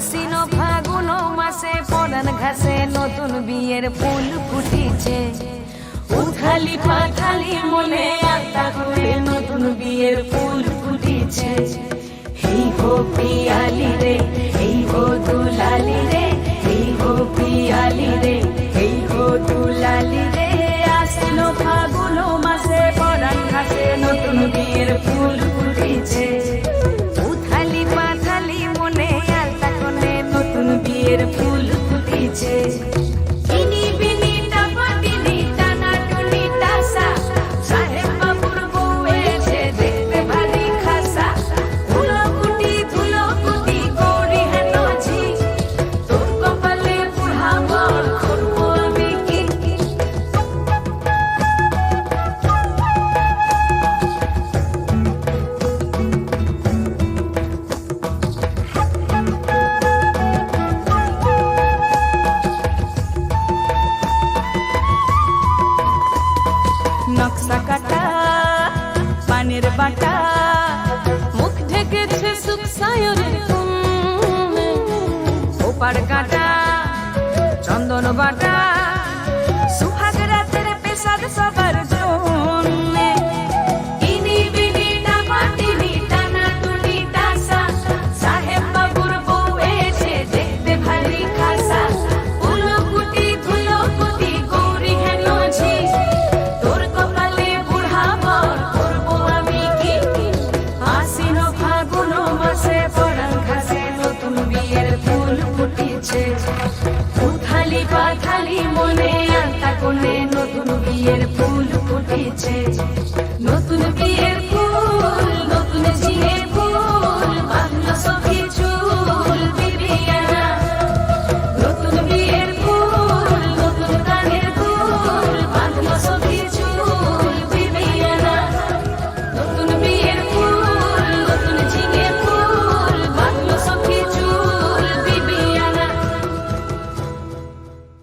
আশ্বিন ফাগুন মাসে পরান ঘাসে নতুন বিয়ের ফুল ফুটিছে। উথালি পাথালি মনে আত্মা করে নতুন বিয়ের ফুল ফুটিছে। হি গো পিয়ালি রে get a নকশা কাটা পানের বাটা মুখ ঢেকেছে সুখ সায়রে ওপার কাটা চন্দন বাটা খালি মনে আত্মা কোনে নতুন বিয়ের ফুল ফুটেছে।